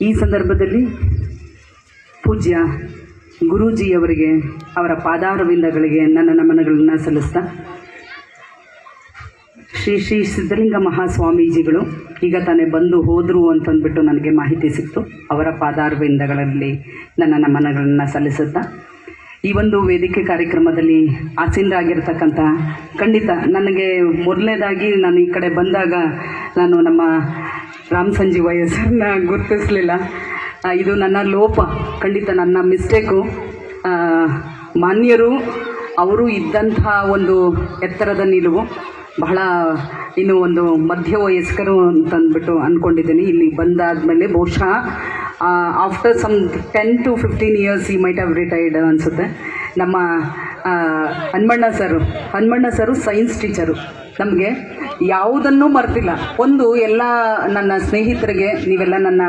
ಈ ಸಂದರ್ಭದಲ್ಲಿ ಪೂಜ್ಯ ಗುರೂಜಿಯವರಿಗೆ, ಅವರ ಪಾದಾರವಿಂದಗಳಿಗೆ ನನ್ನ ನಮನಗಳನ್ನು ಸಲ್ಲಿಸ್ತಾ, ಶ್ರೀ ಶ್ರೀ ಸಿದ್ಧಲಿಂಗ ಮಹಾಸ್ವಾಮೀಜಿಗಳು ಈಗ ತಾನೇ ಬಂದು ಹೋದರು ಅಂತಂದ್ಬಿಟ್ಟು ನನಗೆ ಮಾಹಿತಿ ಸಿಕ್ತು. ಅವರ ಪಾದಾರವಿಂದಗಳಲ್ಲಿ ನನ್ನ ನಮನಗಳನ್ನು ಸಲ್ಲಿಸುತ್ತಾ, ಈ ಒಂದು ವೇದಿಕೆ ಕಾರ್ಯಕ್ರಮದಲ್ಲಿ ಆಸೀನರಾಗಿರ್ತಕ್ಕಂಥ ಖಂಡಿತ ನನಗೆ ಮೊದಲನೇದಾಗಿ ನಾನು ಈ ಕಡೆ ಬಂದಾಗ ನಾನು ನಮ್ಮ ರಾಮ್ ಸಂಜೀವಯ್ಯ ಸರ್ನ ಗುರುತಿಸಲಿಲ್ಲ. ಇದು ನನ್ನ ಲೋಪ. ಖಂಡಿತ ನನ್ನ ಮಿಸ್ಟೇಕು. ಮಾನ್ಯರು, ಅವರು ಇದ್ದಂಥ ಒಂದು ಎತ್ತರದ ನಿಲುವು. ಬಹಳ, ಇನ್ನು ಒಂದು ಮಧ್ಯ ವಯಸ್ಕರು ಅಂತಂದ್ಬಿಟ್ಟು ಅಂದ್ಕೊಂಡಿದ್ದೀನಿ ಇಲ್ಲಿ ಬಂದಾದಮೇಲೆ ಬಹುಶಃ after some ten to fifteen years ಈ ಮೈಟ್ ಹ್ಯಾವ್ ರಿಟೈರ್ಡ್ ಅನಿಸುತ್ತೆ. ನಮ್ಮ ಹನ್ಮಣ್ಣ ಸರು ಹನ್ಮಣ್ಣ ಸರು ಸೈನ್ಸ್ ಟೀಚರು ನಮಗೆ ಯಾವುದನ್ನು ಮರ್ತಿಲ್ಲ. ಒಂದು ಎಲ್ಲ ನನ್ನ ಸ್ನೇಹಿತರಿಗೆ ನೀವೆಲ್ಲ ನನ್ನ